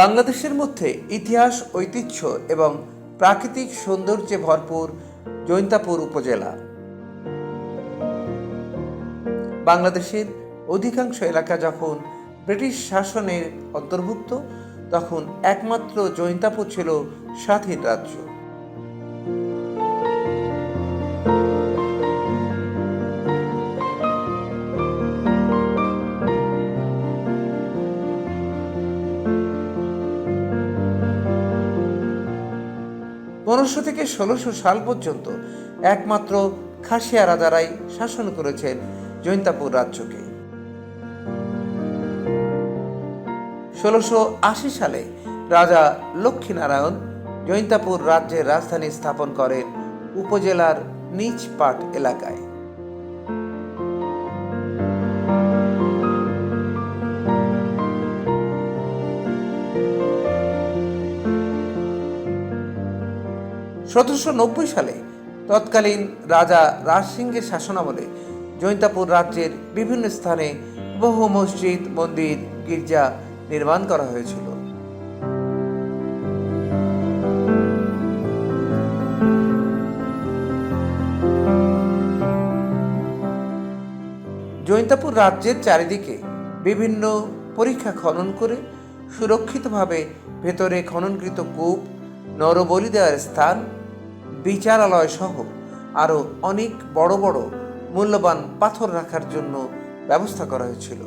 বাংলাদেশের মধ্যে ইতিহাস, ঐতিহ্য এবং প্রাকৃতিক সৌন্দর্যে ভরপুর জৈন্তাপুর উপজেলা। বাংলাদেশের অধিকাংশ এলাকা যখন ব্রিটিশ শাসনের অন্তর্ভুক্ত, তখন একমাত্র জৈন্তাপুর ছিল স্বাধীন রাজ্য। পনেরোশো থেকে ষোলোশো সাল পর্যন্ত একমাত্র খাসিয়া রাজারাই শাসন করেছেন জৈন্তাপুর রাজ্যকে। ষোলোশো আশি সালে রাজা লক্ষ্মীনারায়ণ জৈন্তাপুর রাজ্যের রাজধানী স্থাপন করেন উপজেলার নিচ পাট এলাকায়। সতেরোশো নব্বই সালে তৎকালীন রাজা রাজসিংহের শাসনামলে জৈন্তাপুর রাজ্যের বিভিন্ন স্থানে বহু মসজিদ, মন্দির, গির্জা নির্মাণ করা হয়েছিল। জৈন্তাপুর রাজ্যের চারিদিকে বিভিন্ন পরীক্ষা খনন করে সুরক্ষিতভাবে ভেতরে খননকৃত কূপ নরবলি দেওয়ার স্থান বিচারালয় সহ আরও অনেক বড় বড় মূল্যবান পাথর রাখার জন্য ব্যবস্থা করা হয়েছিল।